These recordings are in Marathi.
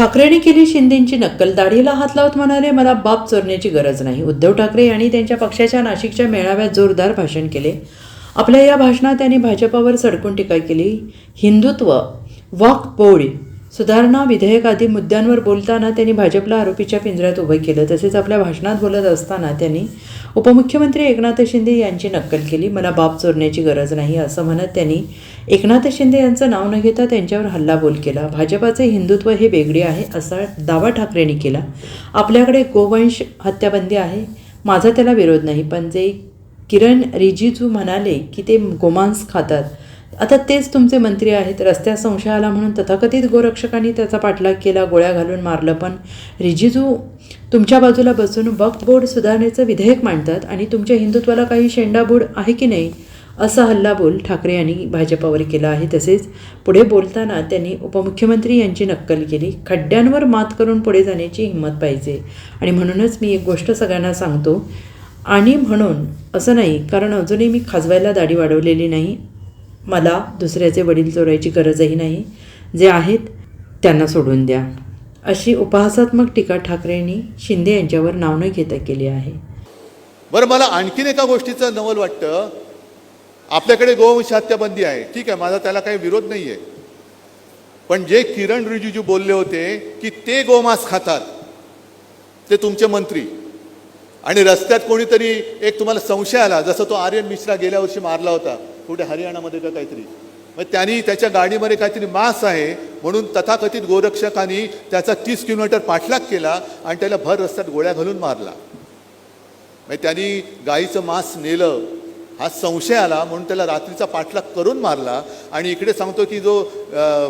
ठाकरेंनी केली शिंदेची नक्कल दाढीला हात लावत म्हणाले मला बाप चोरण्याची गरज नाही. उद्धव ठाकरे यांनी त्यांच्या पक्षाच्या नाशिकच्या मेळाव्यात जोरदार भाषण केले. आपल्या या भाषणात त्यांनी भाजपावर सडकून टीका केली. हिंदुत्व वक्फ पोळी सुधारणा विधेयक आदी मुद्द्यांवर बोलताना त्यांनी भाजपला आरोपीच्या पिंजऱ्यात उभं केलं. तसेच आपल्या भाषणात बोलत असताना त्यांनी उपमुख्यमंत्री एकनाथ शिंदे यांची नक्कल केली. मला बाप चोरण्याची गरज नाही असं म्हणत त्यांनी एकनाथ शिंदे यांचं नाव न घेता त्यांच्यावर हल्लाबोल केला. भाजपाचे हिंदुत्व हे वेगळे आहे असा दावा ठाकरेंनी केला. आपल्याकडे गोवंश हत्याबंदी आहे माझा त्याला विरोध नाही. पण जे किरण रिजिजू म्हणाले की ते गोमांस खातात आता तेच तुमचे मंत्री आहेत रस्त्यात संशय आला म्हणून तथाकथित गोरक्षकांनी त्याचा पाठलाग केला गोळ्या घालून मारलं. पण रिजिजू तुमच्या बाजूला बसून वक्फ बोर्ड सुधारणेचं विधेयक मांडतात आणि तुमच्या हिंदुत्वाला काही शेंडाबूड आहे की नाही असा हल्लाबोल ठाकरे यांनी भाजपावर केला आहे. तसेच पुढे बोलताना त्यांनी उपमुख्यमंत्री यांची नक्कल केली. खड्ड्यांवर मात करून पुढे जाण्याची हिंमत पाहिजे. आणि म्हणूनच मी एक गोष्ट सगळ्यांना सांगतो आणि म्हणून असं नाही कारण अजूनही मी खाजवायला दाढी वाढवलेली नाही. मला दुसऱ्याचे वडील चोरायची गरजही नाही. जे आहेत त्यांना सोडून द्या. अशी उपहासात्मक टीका ठाकरेंनी शिंदे यांच्यावर नाव न घेता केली आहे. बरं मला आणखीन एका गोष्टीचं नवल वाटतं. आपल्याकडे गोवंश हत्याबंदी आहे. ठीक आहे माझा त्याला काही विरोध नाही आहे पण जे किरण रिजिजू बोलले होते की ते गोमांस खातात ते तुमचे मंत्री. आणि रस्त्यात कोणीतरी एक तुम्हाला संशय आला जसं तो आर्यन मिश्रा गेल्या वर्षी मारला होता. कुठे हरियाणामध्ये का काहीतरी? मग त्यांनी त्याच्या गाडीमध्ये काहीतरी मांस आहे म्हणून तथाकथित गोरक्षकांनी त्याचा तीस किलोमीटर पाठलाग केला आणि त्याला भर रस्त्यात गोळ्या घालून मारला. मग त्यांनी गाईचं मांस नेलं. हा संशय आला म्हणून त्याला रात्रीचा पाठलाग करून मारला. आणि इकडे सांगतो की जो अ,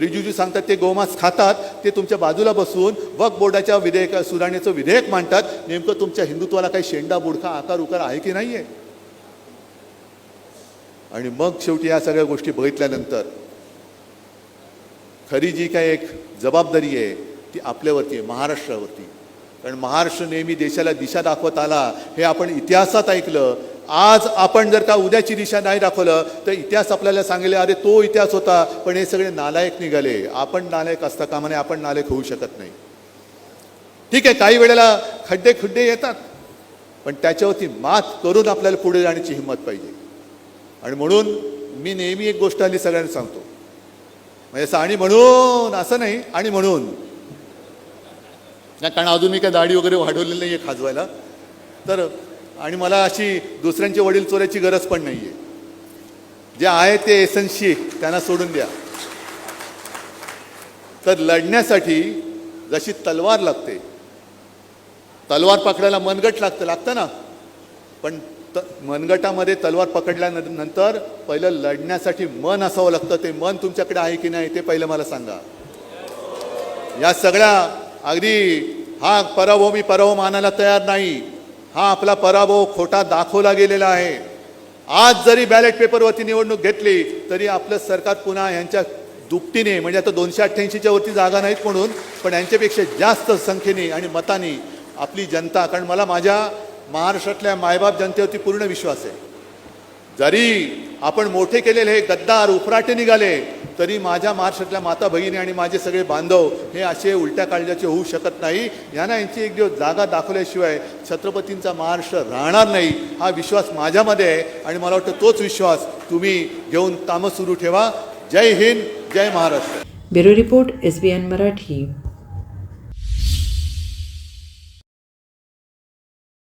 रिजिजू सांगतात ते गोमांस खातात ते तुमच्या बाजूला बसून वक बोर्डाच्या विधेयक सुधारणेचं विधेयक मांडतात. नेमकं तुमच्या हिंदुत्वाला काही शेंडा बुडका आकार उकार आहे की नाही आहे आणि मग शेवटी या सगळ्या गोष्टी बघितल्यानंतर खरी जी काही एक जबाबदारी आहे ती आपल्यावरती आहे महाराष्ट्रावरती. कारण महाराष्ट्र नेहमी देशाला दिशा दाखवत आला हे आपण इतिहासात ऐकलं. आज आपण जर का उद्याची दिशा नाही दाखवलं तर इतिहास आपल्याला सांगेल अरे तो इतिहास होता पण हे सगळे नालायक निघाले. आपण नालायक असता कामा नये आपण नालायक होऊ शकत नाही. ठीक आहे काही वेळेला खड्डे खड्डे येतात पण त्याच्यावरती मात करून आपल्याला पुढे जाण्याची हिंमत पाहिजे. आणि म्हणून मी नेहमी एक गोष्ट आली सगळ्यांना सांगतो. म्हणजे असं आणि म्हणून असं नाही आणि म्हणून. कारण अजून मी काय दाढी वगैरे वाढवलेली नाही आहे खाजवायला. तर आणि मला अशी दुसऱ्यांचे वडील चोऱ्याची गरज पण नाही आहे जे आहे ते एसनशी त्यांना सोडून द्या. तर लढण्यासाठी जशी तलवार लागते तलवार पकडायला मनगट लागतं लागतं ना. पण त मनगटामध्ये तलवार पकडल्यानंतर पहिलं लढण्यासाठी मन असावं लागतं. ते मन तुमच्याकडे आहे की नाही ते पहिलं मला सांगा. या सगळ्या अगदी हा पराभव मी पराभव मानायला तयार नाही. हा आपला पराभव खोटा दाखवला गेलेला आहे. आज जरी बॅलेट पेपरवरती निवडणूक घेतली तरी आपलं सरकार पुन्हा यांच्या दुपटीने म्हणजे आता दोनशे अठ्ठ्याऐंशीच्या वरती जागा नाहीत म्हणून पण यांच्यापेक्षा जास्त संख्येने आणि मताने आपली जनता कारण मला माझ्या महाराष्ट्रातल्या मायबाप जनतेवरती पूर्ण विश्वास आहे. जरी आपण मोठे केलेले हे गद्दार उफराटे निघाले तरी माझ्या महाराष्ट्रातल्या माता भगिनी आणि माझे सगळे बांधव हे असे उलट्या काळजाचे होऊ शकत नाही. यांना यांची एक दिवस जागा दाखवल्याशिवाय छत्रपतींचा महाराष्ट्र राहणार नाही हा विश्वास माझ्यामध्ये आहे आणि मला वाटतं तोच विश्वास तुम्ही घेऊन कामं सुरू ठेवा. जय हिंद जय Maharashtra. Bureau report S B N Marathi.